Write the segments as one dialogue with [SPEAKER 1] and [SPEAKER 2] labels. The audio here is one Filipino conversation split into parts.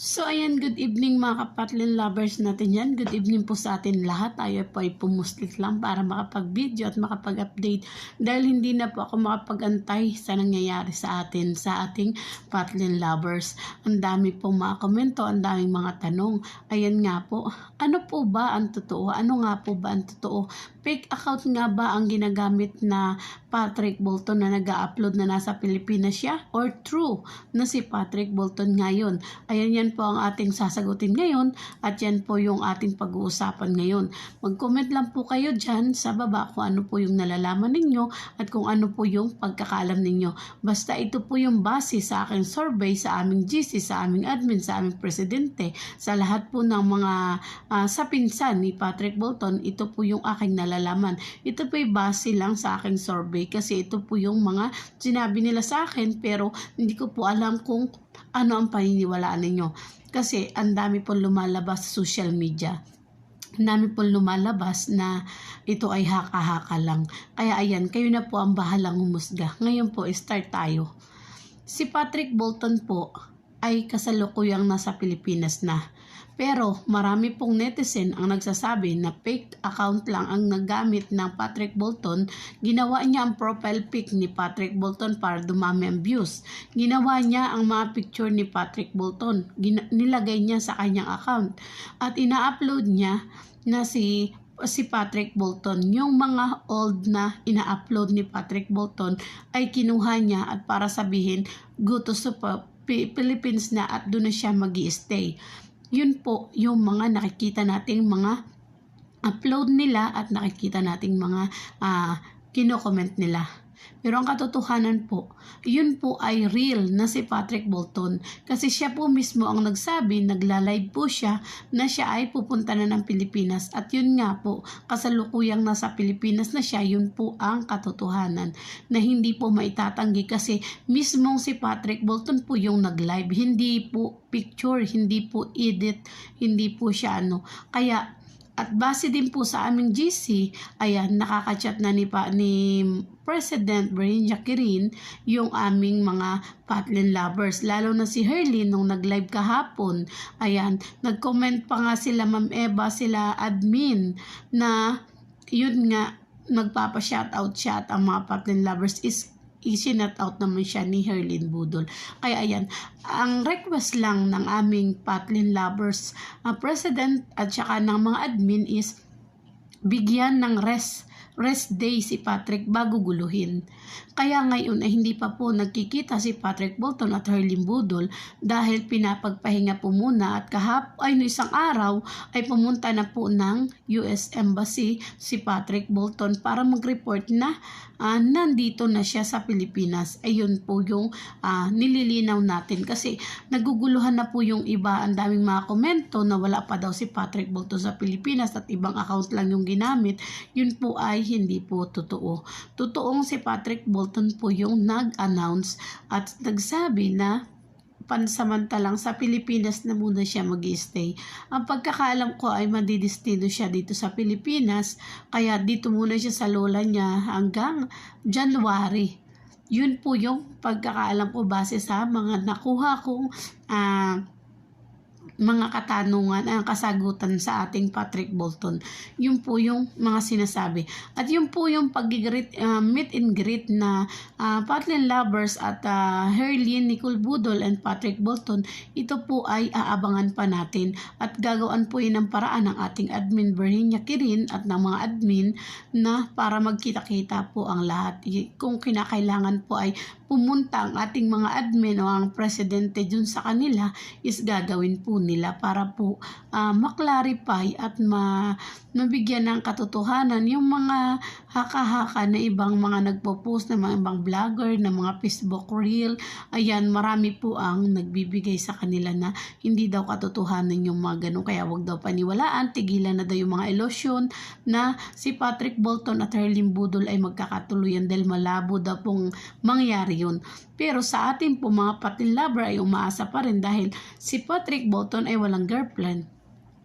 [SPEAKER 1] So ayan, good evening mga kapatlin lovers natin yan. Good evening po sa atin lahat. Tayo po ay pumuslik lang para makapag-video at makapag-update dahil hindi na po ako makapag-antay sa nangyayari sa atin, sa ating patlin lovers. Ang dami po mga komento, ang daming mga tanong. Ayan nga po, ano po ba ang totoo? Ano nga po ba ang totoo? Fake account nga ba ang ginagamit na Patrick Bolton na nag upload na nasa Pilipinas siya? Or true na si Patrick Bolton ngayon? Ayan yan po ang ating sasagutin ngayon at yan po yung ating pag-uusapan ngayon. Mag-comment lang po kayo dyan sa baba kung ano po yung nalalaman ninyo at kung ano po yung pagkakaalam ninyo. Basta ito po yung base sa aking survey, sa aming GC, sa aming admin, sa aming presidente, sa lahat po ng mga uh, sa pinsan ni Patrick Bolton, ito po yung aking nalalaman. Ito po yung base lang sa aking survey kasi ito po yung mga sinabi nila sa akin pero hindi ko po alam kung ano ang paniniwalaan ninyo. Kasi ang dami pong lumalabas sa social media. Dami pong lumalabas na ito ay haka-haka lang. Kaya ayan, kayo na po ang bahalang humusga. Ngayon po, start tayo. Si Patrick Bolton po ay kasalukuyang nasa Pilipinas na. Pero marami pong netizen ang nagsasabi na fake account lang ang nagamit ng Patrick Bolton. Ginawa niya ang profile pic ni Patrick Bolton para dumami ang views. Ginawa niya ang mga picture ni Patrick Bolton. Gina- nilagay niya sa kanyang account. At ina-upload niya na si si Patrick Bolton. Yung mga old na ina-upload ni Patrick Bolton ay kinuha niya at para sabihin, go to sa Philippines na at doon na siya mag stay yun po yung mga nakikita nating mga upload nila at nakikita nating mga uh, kino-comment nila. Pero ang katotohanan po, yun po ay real na si Patrick Bolton. Kasi siya po mismo ang nagsabi, nagla-live po siya na siya ay pupunta na ng Pilipinas. At yun nga po, kasalukuyang nasa Pilipinas na siya, yun po ang katotohanan na hindi po maitatanggi. Kasi mismong si Patrick Bolton po yung nag-live, hindi po picture, hindi po edit, hindi po siya ano. Kaya at base din po sa aming GC, ayan, nakaka-chat na ni, pa, ni President Brain Jacqueline yung aming mga Patlin lovers. Lalo na si Herlin nung nag-live kahapon. Ayan, nag-comment pa nga sila Ma'am Eva, sila admin na yun nga, nagpapa-shoutout siya at ang mga Patlin lovers is isinat out naman siya ni Herlin Budol. Kaya ayan, ang request lang ng aming Patlin Lovers uh, President at saka ng mga admin is bigyan ng rest rest day si Patrick bago guluhin. Kaya ngayon ay hindi pa po nagkikita si Patrick Bolton at Herlin Budol dahil pinapagpahinga po muna at kahap ay no isang araw ay pumunta na po ng US Embassy si Patrick Bolton para mag-report na uh, nandito na siya sa Pilipinas. Ayun po yung uh, nililinaw natin kasi naguguluhan na po yung iba ang daming mga komento na wala pa daw si Patrick Bolton sa Pilipinas at ibang account lang yung ginamit. Yun po ay hindi po totoo. Totoong si Patrick Bolton po yung nag-announce at nagsabi na pansamantalang sa Pilipinas na muna siya mag stay Ang pagkakaalam ko ay madidestino siya dito sa Pilipinas, kaya dito muna siya sa lola niya hanggang January. Yun po yung pagkakaalam ko base sa mga nakuha kong uh, mga katanungan, ang kasagutan sa ating Patrick Bolton. Yun po yung mga sinasabi. At yun po yung pag-greet, uh, meet and greet na uh, Patlin Lovers at uh, Herlin, Nicole Budol and Patrick Bolton, ito po ay aabangan pa natin at gagawin po yun ng paraan ng ating admin Berninia Kirin at ng mga admin na para magkita-kita po ang lahat. Kung kinakailangan po ay pumunta ang ating mga admin o ang presidente dun sa kanila is gagawin po nila para po uh, maklarify at ma, mabigyan ng katotohanan yung mga haka-haka na ibang mga nagpo-post na mga ibang vlogger na mga Facebook reel ayan marami po ang nagbibigay sa kanila na hindi daw katotohanan yung mga ganun kaya wag daw paniwalaan tigilan na daw yung mga illusion na si Patrick Bolton at Herlin Budol ay magkakatuluyan dahil malabo daw pong mangyari yun. Pero sa ating po mga patin lover ay umaasa pa rin dahil si Patrick Bolton ay walang girlfriend.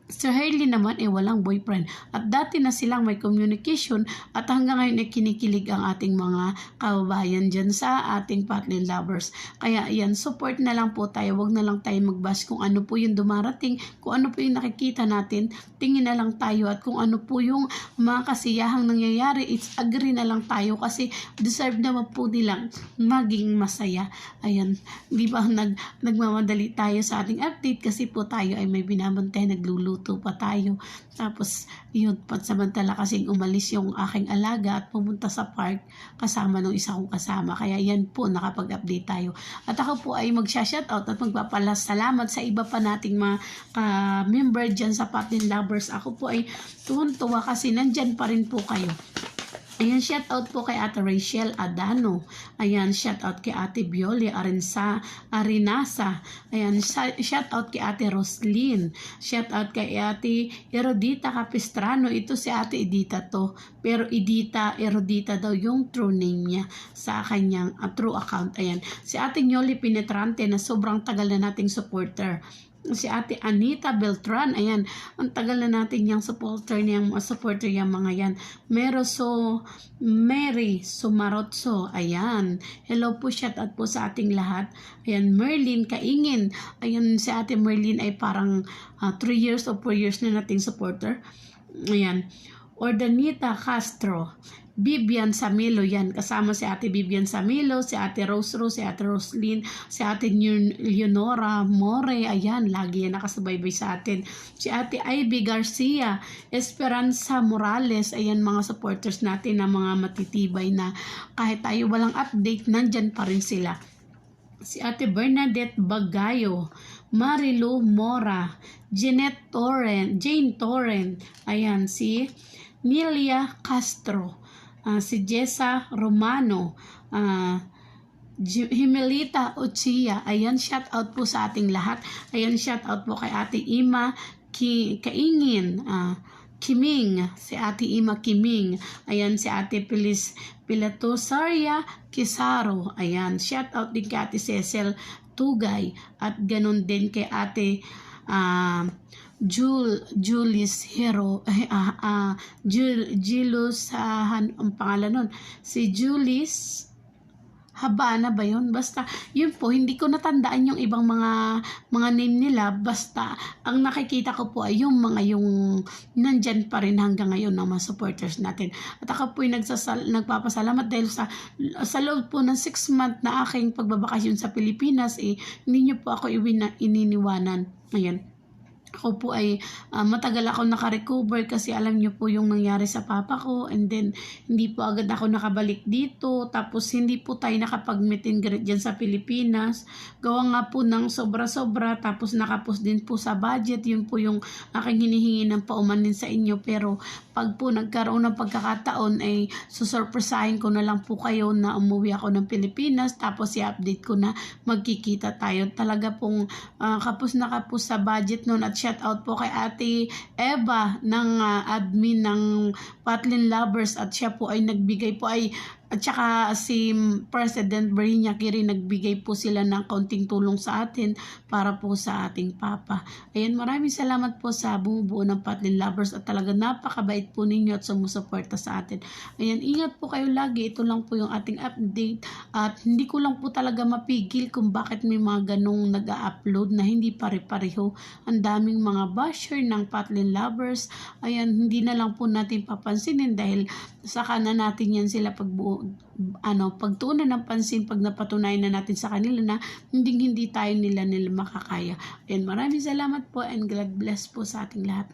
[SPEAKER 1] Sir Hailey naman ay walang boyfriend at dati na silang may communication at hanggang ngayon ay kinikilig ang ating mga kababayan dyan sa ating Patlin lovers. Kaya yan, support na lang po tayo. Huwag na lang tayo magbash kung ano po yung dumarating, kung ano po yung nakikita natin. Tingin na lang tayo at kung ano po yung mga kasiyahang nangyayari, it's agree na lang tayo kasi deserve naman po nilang maging masaya. Ayan, di ba nag, nagmamadali tayo sa ating update kasi po tayo ay may binabantay, nagluluto pa tayo. Tapos, yun, pansamantala kasing umalis yung aking alaga at pumunta sa park kasama ng isa kong kasama. Kaya yan po, nakapag-update tayo. At ako po ay magsha-shoutout at magpapalassalamat sa iba pa nating mga ka-member dyan sa Patin Lovers. Ako po ay tuwan-tuwa kasi nandyan pa rin po kayo. Ayan, shout out po kay Ate Rachel Adano. Ayan, shout out kay Ate Bioli Arensa, Arinasa. Ayan, shout out kay Ate Roslyn. Shout out kay Ate Erodita Capistrano. Ito si Ate Edita to. Pero Edita, Erodita daw yung true name niya sa kanyang uh, true account. Ayan, si Ate Nyoli Penetrante na sobrang tagal na nating supporter si Ate Anita Beltran. Ayan, ang tagal na natin yung supporter niyang supporter yung mga yan. Meroso Mary Sumarotso. Ayan. Hello po, shout out po sa ating lahat. Ayan, Merlin Kaingin. Ayan, si Ate Merlin ay parang 3 uh, years o 4 years na nating supporter. Ayan. Ordanita Castro. Bibian Samilo yan. Kasama si Ate Bibian Samilo, si Ate Rose Rose, si Ate Roslyn, si Ate Leonora More. Ayan, lagi yan nakasubaybay sa atin. Si Ate Ivy Garcia, Esperanza Morales. Ayan, mga supporters natin na mga matitibay na kahit tayo walang update, nandyan pa rin sila. Si Ate Bernadette Bagayo, Marilu Mora, Jeanette Torren, Jane Torren. Ayan, si Nilia Castro uh, si Jessa Romano, uh, Himelita Uchia. Ayan, shout out po sa ating lahat. Ayan, shout out po kay Ate Ima Ki Kaingin. Uh, Kiming, si Ate Ima Kiming. Ayan, si Ate Pilis Pilatosaria Kisaro. Ayan, shout out din kay Ate Cecil Tugay. At ganun din kay Ate uh, Jul Julis Hero eh, ah, ah, Jul Julius uh, ang pangalan nun si Julis Habana ba yun? Basta, yun po, hindi ko natandaan yung ibang mga mga name nila. Basta, ang nakikita ko po ay yung mga yung nandyan pa rin hanggang ngayon ng mga supporters natin. At ako po ay nagsasal, nagpapasalamat dahil sa, sa loob po ng 6 month na aking pagbabakasyon sa Pilipinas, eh, hindi niyo po ako iwin, ininiwanan. Ayan ako po ay uh, matagal ako nakarecover kasi alam niyo po yung nangyari sa papa ko. And then hindi po agad ako nakabalik dito. Tapos hindi po tayo nakapag-meet and greet dyan sa Pilipinas. Gawa nga po ng sobra-sobra. Tapos nakapos din po sa budget. Yun po yung aking hinihingi ng paumanin sa inyo. Pero pag po nagkaroon ng pagkakataon ay susurpresahin ko na lang po kayo na umuwi ako ng Pilipinas. Tapos i-update ko na magkikita tayo. Talaga pong uh, kapos na kapos sa budget noon at shout out po kay Ate Eva ng uh, admin ng Patlin Lovers at siya po ay nagbigay po ay at saka si President Brinyaki rin nagbigay po sila ng kaunting tulong sa atin para po sa ating papa. Ayan, maraming salamat po sa bumubuo ng Patlin Lovers at talaga napakabait po ninyo at sumusuporta sa atin. Ayan, ingat po kayo lagi. Ito lang po yung ating update at hindi ko lang po talaga mapigil kung bakit may mga ganong nag-upload na hindi pare-pareho. Ang daming mga basher ng Patlin Lovers. Ayan, hindi na lang po natin papansinin dahil saka na natin yan sila pagbuo ano, pagtuunan ng pansin pag napatunayan na natin sa kanila na hindi hindi tayo nila nila makakaya. And maraming salamat po and God bless po sa ating lahat.